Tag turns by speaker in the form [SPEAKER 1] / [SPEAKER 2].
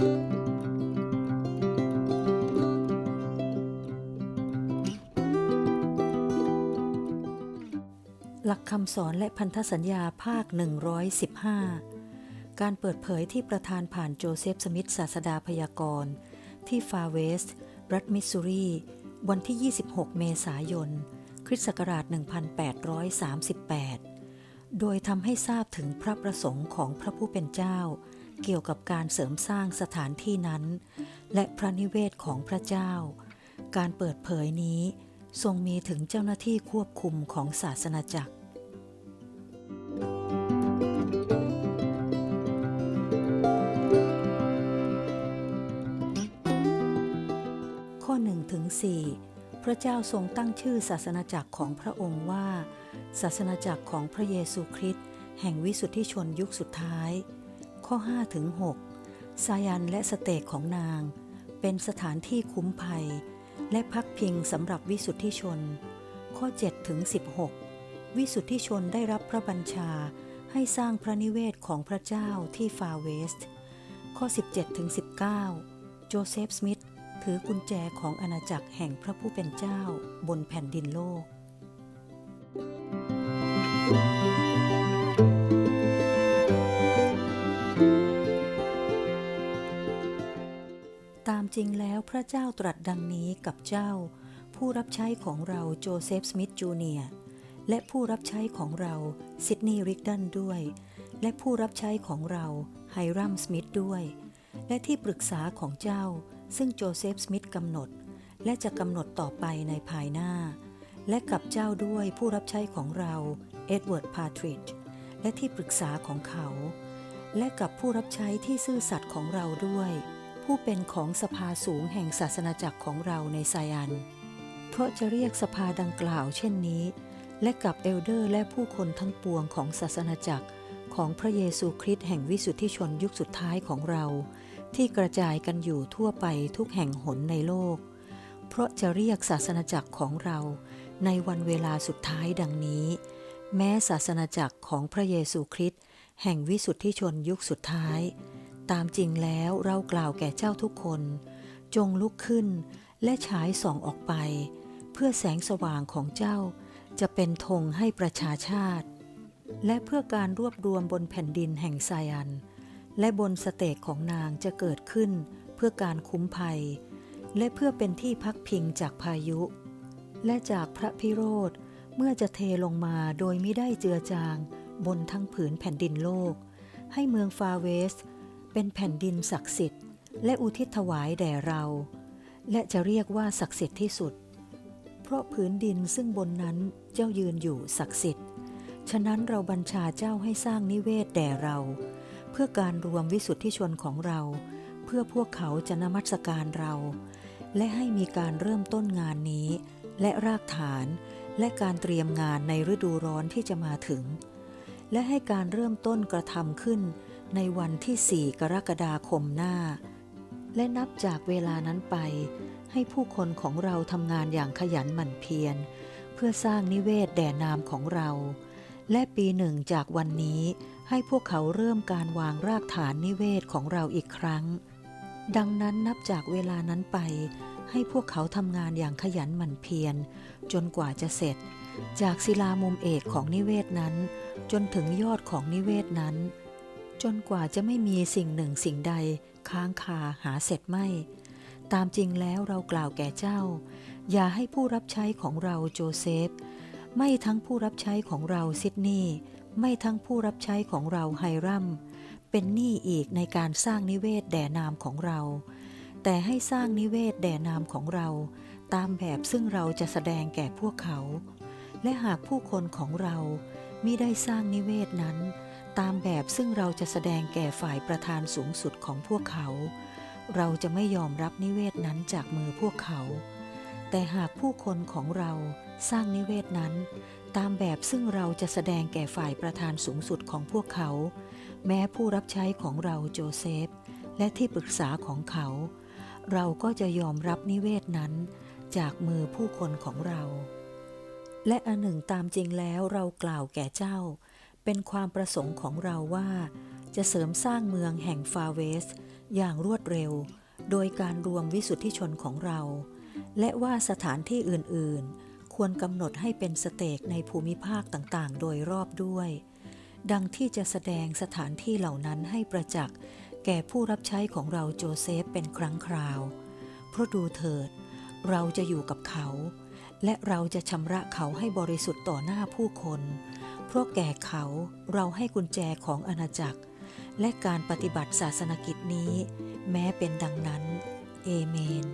[SPEAKER 1] หลักคำสอนและพันธสัญญาภาค 115 การเปิดเผยที่ประธานผ่านโจเซฟสมิธศาสดาพยากรณ์ ที่ฟาเวสต์รัฐมิสซูรี วันที่ 26 เมษายน คริสต์ศักราช 1838 โดยทำให้ทราบถึงพระประสงค์ของพระผู้เป็นเจ้า เกี่ยวกับการเสริมสร้างสถานที่นั้น และพระนิเวศของพระเจ้า การเปิดเผยนี้ทรงมีถึงเจ้าหน้าที่ควบคุมของศาสนาจักร ข้อ1ถึง4พระเจ้าทรงตั้งชื่อศาสนาจักรของพระองค์ว่า ศาสนาจักรของพระเยซูคริสต์แห่งวิสุทธิชนยุคสุดท้าย ข้อ5ถึง6ซายันและสเตกของนาง เป็นสถานที่คุ้มภัย และพักพิงสำหรับวิสุทธิชน ข้อ7ถึง16 วิสุทธิชนได้รับพระบัญชาให้สร้างพระนิเวศของพระเจ้าที่ฟาเวสต์ ข้อ 17ถึง19 โจเซฟสมิธถือกุญแจของอาณาจักรแห่งพระผู้เป็นเจ้าบนแผ่นดินโลกตา จริงแล้วพระเจ้าตรัสดังนี้กับเจ้า ผู้รับใช้ของเราโจเซฟสมิธจูเนียร์และผู้รับใช้ของเราซิดนีย์ริกดันด้วย และผู้รับใช้ของเราไฮรัมสมิธด้วย และที่ปรึกษาของเจ้า ซึ่งโจเซฟสมิธกำหนด และจะกำหนดต่อไปในภายหน้า และกับเจ้าด้วยผู้รับใช้ของเราเอ็ดเวิร์ดพาทริดและที่ปรึกษาของเขา และกับผู้รับใช้ที่ซื่อสัตย์ของเราด้วย ผู้เป็นของสภาสูงแห่งศาสนาจักรของเราในไซอัน เพราะจะเรียกสภาดังกล่าวเช่นนี้ และกับเอลเดอร์และผู้คนทั้งปวงของศาสนาจักรของพระเยซูคริสต์แห่งวิสุทธิชนยุคสุดท้ายของเรา ที่กระจายกันอยู่ทั่วไปทุกแห่งหนในโลก เพราะจะเรียกศาสนาจักรของเราในวันเวลาสุดท้ายดังนี้ แม้ศาสนาจักรของพระเยซูคริสต์แห่งวิสุทธิชนยุคสุดท้าย ตามจริงแล้วเรากล่าวแก่เจ้าทุกคน จงลุกขึ้นและฉายส่องออกไป เพื่อแสงสว่างของเจ้า จะเป็นธงให้ประชาชาติ และเพื่อการรวบรวมบนแผ่นดินแห่งไซอัน และบนสเตกของนางจะเกิดขึ้น เพื่อการคุ้มภัย และเพื่อเป็นที่พักพิงจากพายุ และจากพระพิโรธเมื่อจะเทลงมาโดยไม่ได้เจือจาง บนทั้งผืนแผ่นดินโลก ให้เมืองฟาเวส เป็นแผ่นดินศักดิ์สิทธิ์ และอุทิศถวายแด่เรา และจะเรียกว่าศักดิ์สิทธิ์ที่สุด เพราะผืนดินซึ่งบนนั้นเจ้ายืนอยู่ศักดิ์สิทธิ์ ฉะนั้นเราบัญชาเจ้าให้สร้างนิเวศแด่เรา เพื่อการรวมวิสุทธิชนของเรา เพื่อพวกเขาจะนมัสการเรา และให้มีการเริ่มต้นงานนี้ และรากฐานและการเตรียมงานในฤดูร้อนที่จะมาถึง และให้การเริ่มต้นกระทำขึ้น ในวันที่ 4 กรกฎาคมหน้า และนับจากเวลานั้นไป ให้ผู้คนของเราทำงานอย่างขยันหมั่นเพียร เพื่อสร้างนิเวศแด่นามของเรา และปีหนึ่งจากวันนี้ให้พวกเขาเริ่มการวางรากฐานนิเวศของเราอีกครั้ง ดังนั้นนับจากเวลานั้นไป ให้พวกเขาทำงานอย่างขยันหมั่นเพียร จนกว่าจะเสร็จ จากศิลามุมเอกของนิเวศนั้น จนถึงยอดของนิเวศนั้น จนกว่าจะไม่มีสิ่งหนึ่งสิ่งใดค้างคาหาเสร็จไม่ ตามจริงแล้วเรากล่าวแก่เจ้า อย่าให้ผู้รับใช้ของเราโจเซฟ ไม่ทั้งผู้รับใช้ของเราซิดนีย์ไม่ทั้งผู้รับใช้ของเราไฮรัม เป็นหนี้อีกในการสร้างนิเวศแด่นามของเรา แต่ให้สร้างนิเวศแด่นามของเรา ตามแบบซึ่งเราจะแสดงแก่พวกเขา และหากผู้คนของเรามิได้สร้างนิเวศนั้น ตามแบบซึ่งเราจะแสดงแก่ฝ่ายประธานสูงสุดของพวกเขา เราจะไม่ยอมรับนิเวศนั้นจากมือพวกเขา แต่หากผู้คนของเราสร้างนิเวศนั้น ตามแบบซึ่งเราจะแสดงแก่ฝ่ายประธานสูงสุดของพวกเขา แม้ผู้รับใช้ของเราโจเซฟ และที่ปรึกษาของเขา เราก็จะยอมรับนิเวศนั้น จากมือผู้คนของเรา และอันหนึ่งตามจริงแล้วเรากล่าวแก่เจ้า เป็นความประสงค์ของเราว่า จะเสริมสร้างเมืองแห่งฟาเวส อย่างรวดเร็ว โดยการรวมวิสุทธิชนของเรา และว่าสถานที่อื่นๆ ควรกำหนดให้เป็นสเตกในภูมิภาคต่างๆ โดยรอบด้วย ดังที่จะแสดงสถานที่เหล่านั้นให้ประจักษ์แก่ผู้รับใช้ของเราโจเซฟเป็นครั้งคราว เพราะดูเถิด เราจะอยู่กับเขา และเราจะชำระเขาให้บริสุทธิ์ต่อหน้าผู้คน เพราะแก่เขาเราให้กุญแจของอาณาจักร และการปฏิบัติศาสนกิจนี้ แม้เป็นดังนั้น เอเมน